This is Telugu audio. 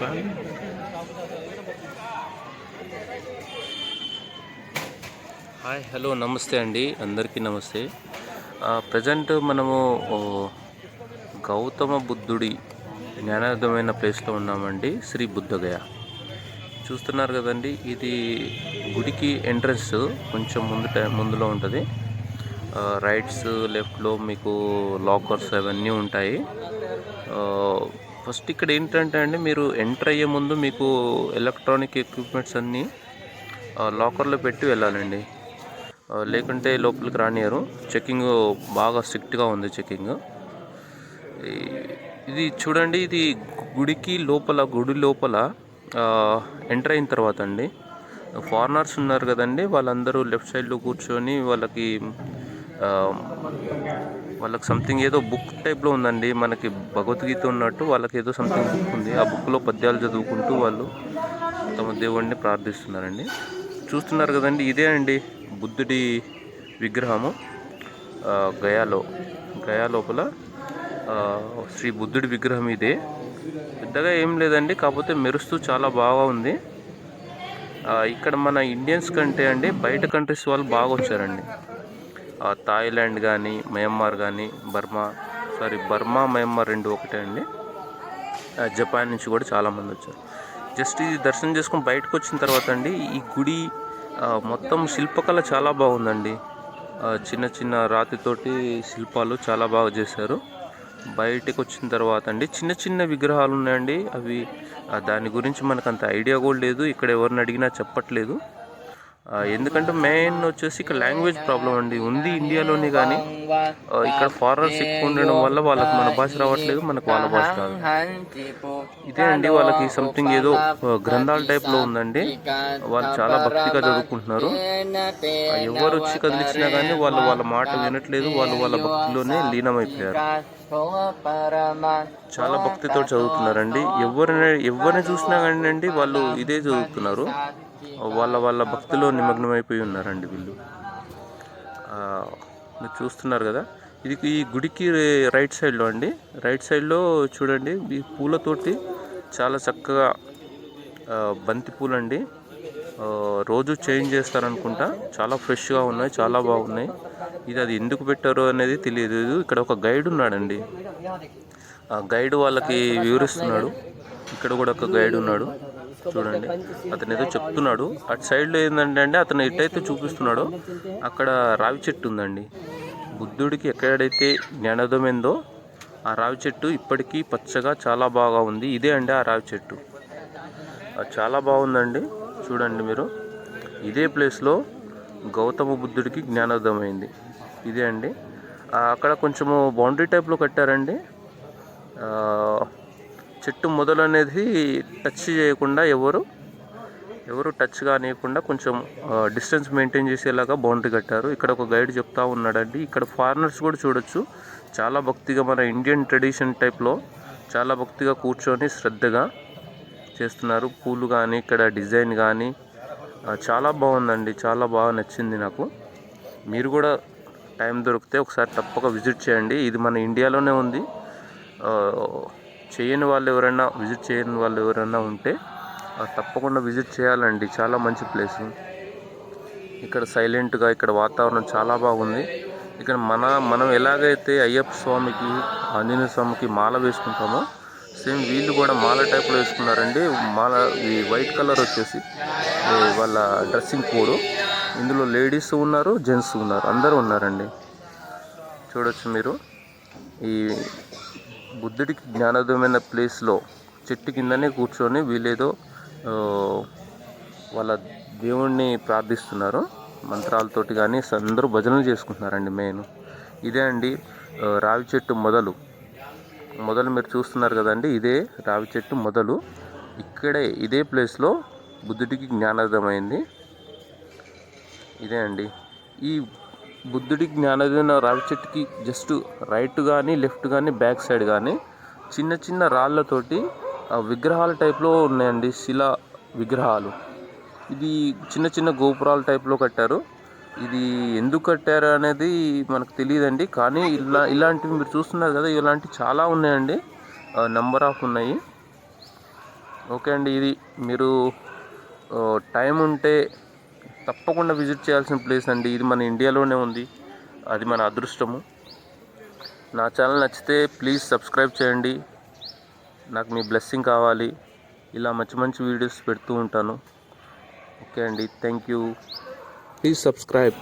చెప్పండి హాయ్ హలో నమస్తే అండి. అందరికీ నమస్తే. ప్రజెంట్ మనము గౌతమ బుద్ధుడి జ్ఞానార్థమైన ప్లేస్లో ఉన్నామండి శ్రీ బుద్ధగయ. చూస్తున్నారు కదండి ఇది గుడికి ఎంట్రన్స్ కొంచెం ముందు ముందులో ఉంటుంది. రైట్స్ లెఫ్ట్లో మీకు లాకర్స్ అవన్నీ ఉంటాయి. ఫస్ట్ ఇక్కడ ఏంటంటే అండి మీరు ఎంటర్ అయ్యే ముందు మీకు ఎలక్ట్రానిక్ ఎక్విప్మెంట్స్ అన్నీ లాకర్లో పెట్టి వెళ్ళాలండి. లేకుంటే లోపలికి రానియరు. చెకింగ్ బాగా స్ట్రిక్ట్గా ఉంది చెకింగ్ ఇది చూడండి ఇది గుడికి లోపల గుడి లోపల ఎంటర్ అయిన తర్వాత అండి ఫారినర్స్ ఉన్నారు కదండి వాళ్ళందరూ లెఫ్ట్ సైడ్లో కూర్చొని వాళ్ళకి వాళ్ళకి సంథింగ్ ఏదో బుక్ టైప్లో ఉందండి. మనకి భగవద్గీత ఉన్నట్టు వాళ్ళకి ఏదో సంథింగ్ బుక్ ఉంది. ఆ బుక్లో పద్యాలు చదువుకుంటూ వాళ్ళు తమ దేవుడిని ప్రార్థిస్తున్నారండి. చూస్తున్నారు కదండి ఇదే అండి బుద్ధుడి విగ్రహము. గయాలో గయా లోపల శ్రీ బుద్ధుడి విగ్రహం ఇదే. పెద్దగా ఏం లేదండి కాకపోతే మెరుస్తూ చాలా బాగా ఉంది. ఇక్కడ మన ఇండియన్స్ కంటే అండి బయట కంట్రీస్ వాళ్ళు బాగా వచ్చారండి. థాయిలాండ్ కానీ మయన్మార్ కానీ బర్మా సారీ బర్మా మయన్మార్ రెండు ఒకటే అండి. జపాన్ నుంచి కూడా చాలామంది వచ్చారు. జస్ట్ ఇది దర్శనం చేసుకుని బయటకు వచ్చిన తర్వాత అండి ఈ గుడి మొత్తం శిల్పకళ చాలా బాగుందండి. చిన్న చిన్న రాతితోటి శిల్పాలు చాలా బాగా చేశారు. బయటకు వచ్చిన తర్వాత అండి చిన్న చిన్న విగ్రహాలు ఉన్నాయండి. అవి దాని గురించి మనకు అంత ఐడియా కూడా లేదు. ఇక్కడ ఎవరిని అడిగినా చెప్పట్లేదు. ఎందుకంటే మెయిన్ వచ్చేసి ఇక్కడ లాంగ్వేజ్ ప్రాబ్లం అండి. ఉంది ఇండియాలోనే కానీ ఇక్కడ ఫారినర్స్ ఎక్కువ ఉండడం వల్ల వాళ్ళకి మన భాష రావట్లేదు మనకు వాళ్ళ భాష రాదు. ఇదే అండి వాళ్ళకి సంథింగ్ ఏదో గ్రంథాల టైప్లో ఉందండి. వాళ్ళు చాలా భక్తిగా చదువుకుంటున్నారు. ఎవరు వచ్చి కదిలించినా కానీ వాళ్ళు వాళ్ళ మాట వినట్లేదు వాళ్ళు వాళ్ళ భక్తిలోనే లీనమైపోయారు. చాలా భక్తితో చదువుతున్నారండి. ఎవరిని ఎవరిని చూసినా కానీ అండి వాళ్ళు ఇదే చదువుతున్నారు. వాళ్ళ వాళ్ళ భక్తిలో నిమగ్నమైపోయి ఉన్నారండి వీళ్ళు. మీరు చూస్తున్నారు కదా? ఇది ఈ గుడికి రైట్ సైడ్లో అండి. రైట్ సైడ్లో చూడండి ఈ పూలతోటి చాలా చక్కగా బంతి పూలండి. రోజు చేంజ్ చేస్తారనుకుంటా. చాలా ఫ్రెష్గా ఉన్నాయి చాలా బాగున్నాయి. ఇది అది ఎందుకు పెట్టారో అనేది తెలియదు. ఇక్కడ ఒక గైడ్ ఉన్నాడండి. ఆ గైడ్ వాళ్ళకి వివరిస్తున్నాడు. ఇక్కడ కూడా ఒక గైడ్ ఉన్నాడు. చూడండి. అతను ఏదో చెప్తున్నాడు. అటు సైడ్లో ఏంటంటే అండి అతను ఎట్టయితే చూపిస్తున్నాడో. అక్కడ రావి చెట్టు ఉందండి. బుద్ధుడికి ఎక్కడైతే జ్ఞానోదయం ఆ రావి చెట్టు ఇప్పటికీ పచ్చగా చాలా బాగా ఉంది. ఇదే అండి ఆ రావి చెట్టు. అది చాలా బాగుందండి. చూడండి మీరు. ఇదే ప్లేస్లో గౌతమ బుద్ధుడికి జ్ఞానోదయం అయింది ఇదే అండి. అక్కడ కొంచెము బౌండరీ టైప్లో కట్టారండి. చెట్టు మొదలు అనేది టచ్ చేయకుండా ఎవరు ఎవరు టచ్ కానియకుండా కొంచెం డిస్టెన్స్ మెయింటైన్ చేసేలాగా బౌండరీ కట్టారు. ఇక్కడ ఒక గైడ్ చెప్తా ఉన్నాడండి. ఇక్కడ ఫారినర్స్ కూడా చూడొచ్చు. చాలా భక్తిగా మన ఇండియన్ ట్రెడిషన్ టైప్లో చాలా భక్తిగా కూర్చొని శ్రద్ధగా చేస్తున్నారు. పూలు కానీ ఇక్కడ డిజైన్ కానీ చాలా బాగుందండి. చాలా బాగా నచ్చింది నాకు. మీరు కూడా టైం దొరికితే ఒకసారి తప్పక విజిట్ చేయండి. ఇది మన ఇండియాలోనే ఉంది. చేయని వాళ్ళు ఎవరైనా విజిట్ చేయని వాళ్ళు ఎవరైనా ఉంటే తప్పకుండా విజిట్ చేయాలండి. చాలా మంచి ప్లేస్. ఇక్కడ సైలెంట్గా ఇక్కడ వాతావరణం చాలా బాగుంది. ఇక్కడ మన మనం ఎలాగైతే అయ్యప్ప స్వామికి ఆంజనేయ స్వామికి మాల వేసుకుంటామో సేమ్ వీళ్ళు కూడా మాల టైప్లో వేసుకున్నారండి. మాల ఈ వైట్ కలర్ వచ్చేసి వాళ్ళ డ్రెస్సింగ్ కోడ్. ఇందులో లేడీస్ ఉన్నారు జెంట్స్ ఉన్నారు. అందరూ ఉన్నారండి. చూడొచ్చు మీరు. ఈ బుద్ధుడికి జ్ఞానోదయమైన ప్లేస్లో చెట్టు కిందనే కూర్చొని వీళ్ళేదో వాళ్ళ దేవుణ్ణి ప్రార్థిస్తున్నారు. మంత్రాలతోటి కానీ అందరూ భజనలు చేసుకుంటున్నారండి మెయిన్. ఇదే అండి రావి చెట్టు మొదలు. మొదలు మీరు చూస్తున్నారు కదండి ఇదే రావి చెట్టు మొదలు. ఇక్కడే ఇదే ప్లేస్లో బుద్ధుడికి జ్ఞానార్థమైంది ఇదే అండి. ఈ బుద్ధుడి జ్ఞానోదయం రావి చెట్టుకి జస్ట్ రైట్ కానీ లెఫ్ట్ కానీ బ్యాక్ సైడ్ కానీ చిన్న చిన్న రాళ్ళతోటి విగ్రహాల టైప్లో ఉన్నాయండి శిలా విగ్రహాలు. ఇది చిన్న చిన్న గోపురాల టైప్లో కట్టారు. ఇది ఎందుకు కట్టారు అనేది మనకు తెలియదండి. కానీ ఇలా ఇలాంటివి మీరు చూస్తున్నారు కదా ఇలాంటివి చాలా ఉన్నాయండి. నెంబర్ ఆఫ్ ఉన్నాయి. ఓకే అండి ఇది మీరు టైం ఉంటే తప్పకుండా విజిట్ చేయాల్సిన ప్లేస్ అండి. ఇది మన ఇండియాలోనే ఉంది. అది మన అదృష్టము. నా ఛానల్ నచ్చితే ప్లీజ్ సబ్స్క్రైబ్ చేయండి. నాకు మీ బ్లెస్సింగ్ కావాలి. ఇలా మంచి మంచి వీడియోస్ పెడుతూ ఉంటాను. ఓకే అండి. Thank you. Please subscribe